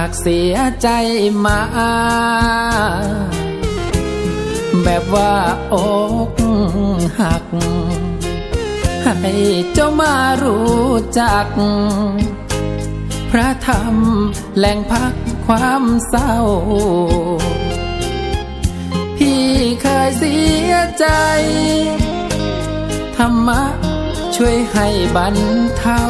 ากเสียใจมา แบบว่าอกหัก ให้เจ้ามารู้จัก พระธรรมแหล่งพักความเศร้า พี่เคยเสียใจ ธรรมะช่วยให้บรรเทา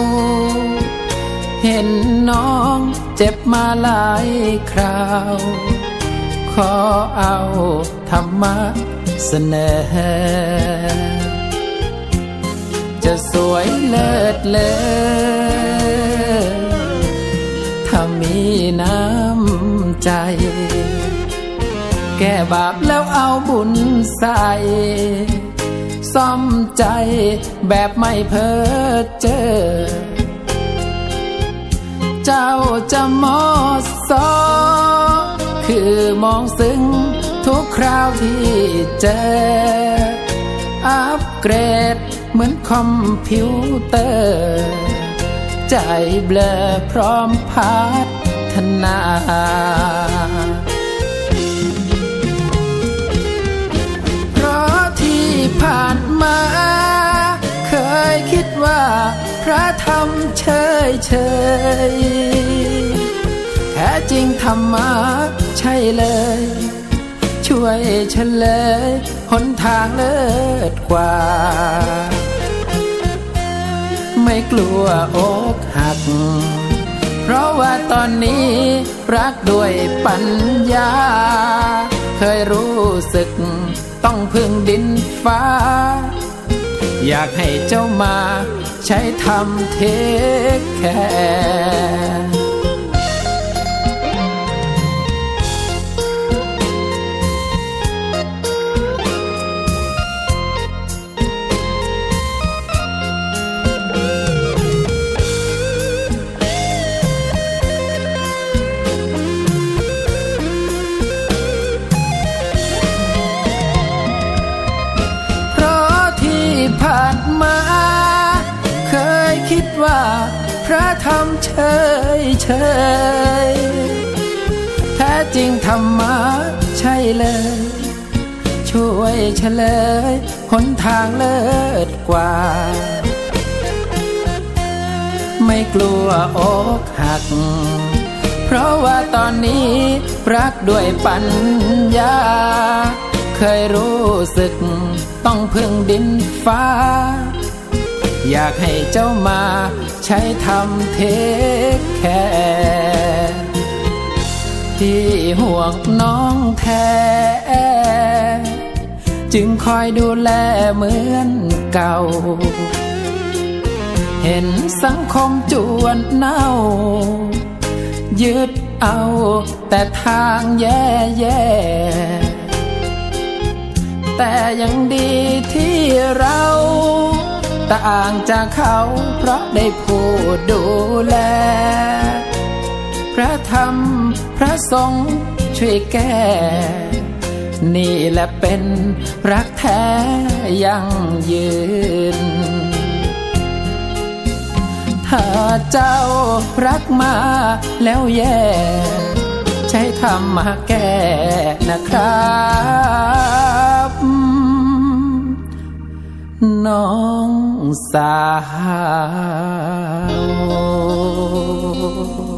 เห็นน้องเจ็บมาหลายคราว ขอเอาธรรมะเสนอ จะสวยเลิศเลอถ้ามีน้ำใจ แก้บาปแล้วเอาบุญใส่ซ่อมใจแบบไม่เพ้อเจอ เจ้าจะมอสอคือมองซึ้งทุกคราวที่เจอ อัปเกรดเหมือนคอมพิวเตอร์ ใจเบลอพร้อมพัฒนา ระธรรมเฉยเฉยแท้จริงธรรมะใช่เลย ช่วยเฉลยหนทางเลิศกว่า ไม่กลัวอกหัก เพราะว่าตอนนี้รักด้วยปัญญา เคยรู้สึกต้องพึ่งดินฟ้า อยากให้เจ้ามา ใช้ทำเทคแคร์เพราะที่ผ่านมา ว่า พระธรรมเฉยเฉยแท้จริงธรรมะใช่เลย ช่วยเฉลยหนทางเลิศกว่า ไม่กลัวอกหัก เพราะว่าตอนนี้รักด้วยปัญญา เคยรู้สึกต้องพึ่งดินฟ้า อยากให้เจ้ามาใช้ทำเทคแคร์ที่ห่วงน้องแท้ จึงคอยดูแลเหมือนเก่า เห็นสังคมจวนเน่า ยึดเอาแต่ทางแย่แย่ๆแต่ยังดีที่เรา ต่างจากเขาเพราะได้ผู้ดูแล พระธรรมพระสงฆ์ช่วยแก้ นี่แหละเป็นรักแท้ยั่งยืน ถ้าเจ้ารักมาแล้วแย่ ใช้ธรรมมาแก้นะครับ น้องสาว